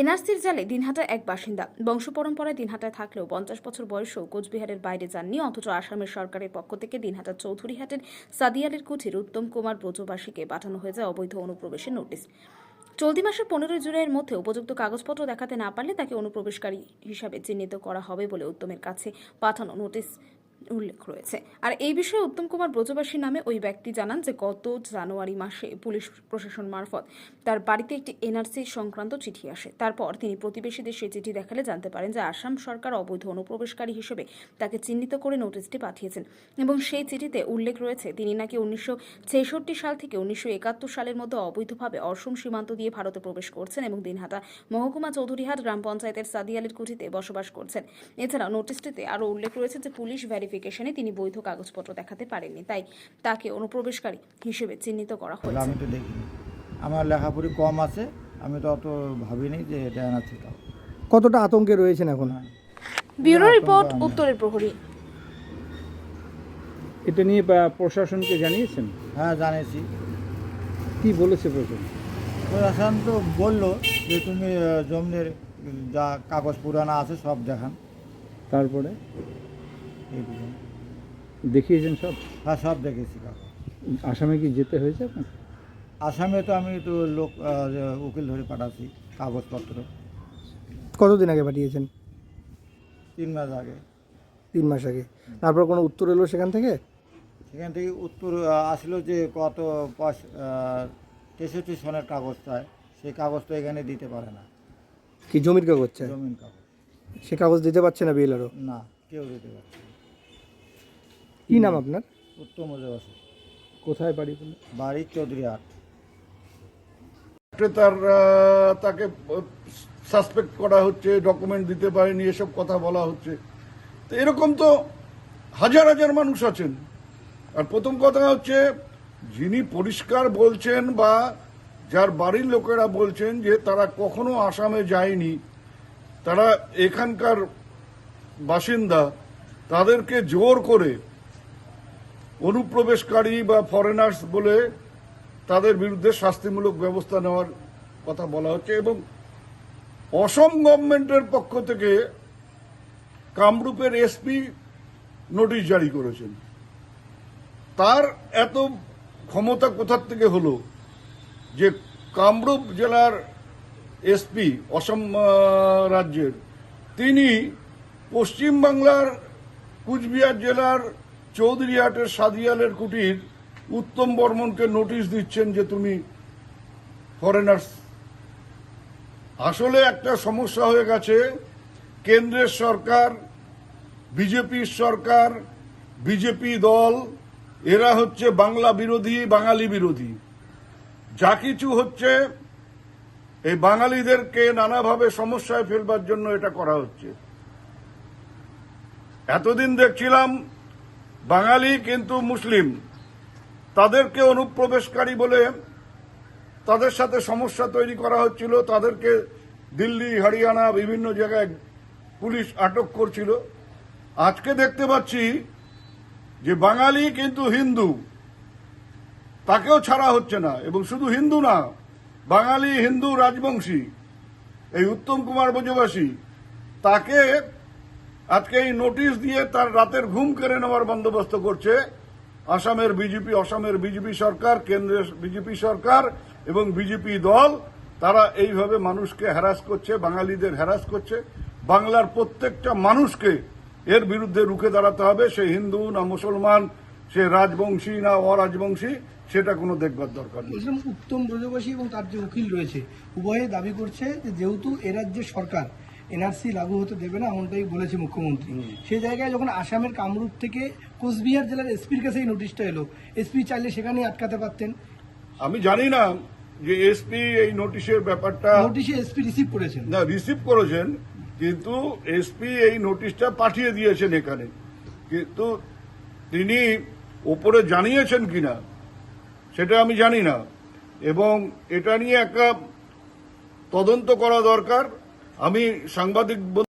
এনআরসির জালে দিনহাটা এক বাসিন্দা। বংশ পরম্পরায় দিনহাটায় থাকলেও পঞ্চাশ বছর বয়সেও কোচবিহারের বাইরে যাননি, অথচ আসামের সরকারের পক্ষ থেকে দিনহাটার চৌধুরীহাটের সাদিয়ালের কুঠির উত্তম কুমার ব্রজবাসীকে পাঠানো হয়েছে অবৈধ অনুপ্রবেশের নোটিশ। চলতি মাসের পনেরোই জুলাইয়ের মধ্যে উপযুক্ত কাগজপত্র দেখাতে না পারলে তাকে অনুপ্রবেশকারী হিসাবে চিহ্নিত করা হবে বলে উত্তমের কাছে পাঠানো নোটিশ। উল্লেখ রয়েছে। আর এই বিষয়ে উত্তম কুমার ব্রজবাসী নামে ওই ব্যক্তি জানান যে, গত জানুয়ারি মাসে পুলিশ প্রশাসন মারফত তার বাড়িতে একটি এনআরসি সংক্রান্ত চিঠি আসে। তারপর তিনি প্রতিবেশীদের সেই চিঠি দেখালে জানতে পারেন যে, আসাম সরকার অবৈধ অনুপ্রবেশকারী হিসেবে তাকে চিহ্নিত করে নোটিশটি পাঠিয়েছেন এবং সেই চিঠিতে উল্লেখ রয়েছে, তিনি নাকি উনিশশো ছেষট্টি সাল থেকে উনিশশো একাত্তর সালের মধ্যে অবৈধভাবে অসম সীমান্ত দিয়ে ভারতে প্রবেশ করছেন এবং দিনহাটা মহকুমা চৌধুরীহাট গ্রাম পঞ্চায়েতের সাদিয়ালের কুঠিতে বসবাস করছেন। এছাড়া নোটিশটিতে আরও উল্লেখ রয়েছে যে, পুলিশ ভেরিফিকেশনে তিনি বৈধ কাগজপত্র দেখাতে পারেননি। তাই তাকে অনুপ্রবেশকারী হিসেবে চিহ্নিত করা হয়েছে। আমি তো দেখিনি। আমার লেখাপড়ি কম আছে আমি তো অত ভাবিনি যে এটা কাউ কতটা আতঙ্কে রয়েছেন এখন? ব্যুরো রিপোর্ট উত্তরের প্রহরী। এটা নিয়ে প্রশাসনকে জানিয়েছেন? হ্যাঁ জানিয়েছি। কি বলেছে প্রশাসন? প্রশাসন তো বলল যে তুমি জমির যা কাগজ পুরানো আছে সব দেখান। তারপরে? দেখিয়েছেন সব? হ্যাঁ সব দেখেছি কাগজ আসামে কি যেতে হয়েছে আপনার আসামে তো আমি তো লোক উকিল ধরে পাঠাচ্ছি কাগজপত্র। কতদিন আগে পাঠিয়েছেন? তিন মাস আগে। তিন মাস আগে। তারপর কোনো উত্তর এলো সেখান থেকে? সেখান থেকে উত্তর আসলো যে কত পয়সা তেষট্টি সনের কাগজ চায় সেই কাগজ তো এখানে দিতে পারে না। কি জমির কাগজ চাই? জমির কাগজ। সে কাগজ দিতে পারছে না বিএলআরও? না কেউ দিতে পারছে না। কি নাম আপনার? উত্তম আছে কোথায় বাড়ি বাড়ি চৌধুরী আট তার তাকে সাসপেক্ট করা হচ্ছে ডকুমেন্ট দিতে পারেনি এসব কথা বলা হচ্ছে। তো এরকম তো হাজার হাজার মানুষ আছেন। আর প্রথম কথা হচ্ছে যিনি পরিষ্কার বলছেন বা যার বাড়ির লোকেরা বলছেন যে তারা কখনো আসামে যায়নি তারা এখানকার বাসিন্দা তাদেরকে জোর করে অনুপ্রবেশকারী বা ফরেনার্স বলে তাদের বিরুদ্ধে শাস্তিমূলক ব্যবস্থা নেওয়ার কথা বলা হচ্ছে এবং অসম গভর্নমেন্টের পক্ষ থেকে কামরূপের এসপি নোটিশ জারি করেছেন। তার এত ক্ষমতা কোথার থেকে হলো যে কামরূপ জেলার এসপি অসম রাজ্যের, তিনি পশ্চিমবাংলার কুচবিহার জেলার চৌধুরীহাটের সাদিয়ালের কুটির উত্তম বর্মনকে নোটিশ দিচ্ছেন যে তুমি ফরেনার্স আসলে একটা সমস্যা হয়ে গেছে। কেন্দ্রের সরকার, বিজেপির সরকার, বিজেপি দল, এরা হচ্ছে বাংলা বিরোধী, বাঙালি বিরোধী। যা কিছু হচ্ছে, এই বাঙালিদেরকে নানাভাবে সমস্যায় ফেলবার জন্য এটা করা হচ্ছে। এতদিন দেখছিলাম বাঙালি কিন্তু মুসলিম। তাদেরকে অনুপ্রবেশকারী বলে তাদের সাথে সমস্যা তৈরি করা হচ্ছিল। তাদেরকে দিল্লি, হরিয়ানা বিভিন্ন জায়গায় পুলিশ আটক করছিল। আজকে দেখতে পাচ্ছি যে বাঙালি কিন্তু হিন্দু। তাকেও ছাড়া হচ্ছে না এবং শুধু হিন্দু না, বাঙালি হিন্দু রাজবংশী, এই উত্তম কুমার ব্রজবাসী, তাকে আজকে এই নোটিশ দিয়ে তার রাতের ঘুম কেড়ে নেওয়ার বন্দোবস্ত করছে আসামের বিজেপি, অসমের বিজেপি সরকার, কেন্দ্রের বিজেপি সরকার এবং বিজেপি দল। তারা এইভাবে মানুষকে হ্যারাস করছে, বাঙালিদের হ্যারাস করছে। বাংলার প্রত্যেকটা মানুষকে এর বিরুদ্ধে রুখে দাঁড়াতে হবে। সে হিন্দু, না মুসলমান, সে রাজবংশী, না অরাজবংশী, সেটা কোনো দেখবার দরকার নেই। উত্তম ব্রজবাসী এবং তার যে উকিল রয়েছে, উভয়ে দাবি করছে যেহেতু এ রাজ্যের সরকার এনআরসি লাগু হতে দেবে না এমনটাই বলেছে মুখ্যমন্ত্রী। সেই জায়গায় যখন আসামের কামরূপ থেকে কোচবিহার জেলার এসপির কাছে এই নোটিশটা এলো। এসপি চাইলে সেখানেই আটকাতে পারতেন। আমি জানি না যে এসপি এই নোটিশের ব্যাপারটা নোটিশে এসপি রিসিভ করেছেন। না রিসিভ করেছেন কিন্তু এসপি এই নোটিশটা পাঠিয়ে দিয়েছেন এখানে। কিন্তু তিনি ওপরে জানিয়েছেন কিনা সেটা আমি জানি না। এবং এটা নিয়ে একটা তদন্ত করা দরকার। আমি সাংবাদিক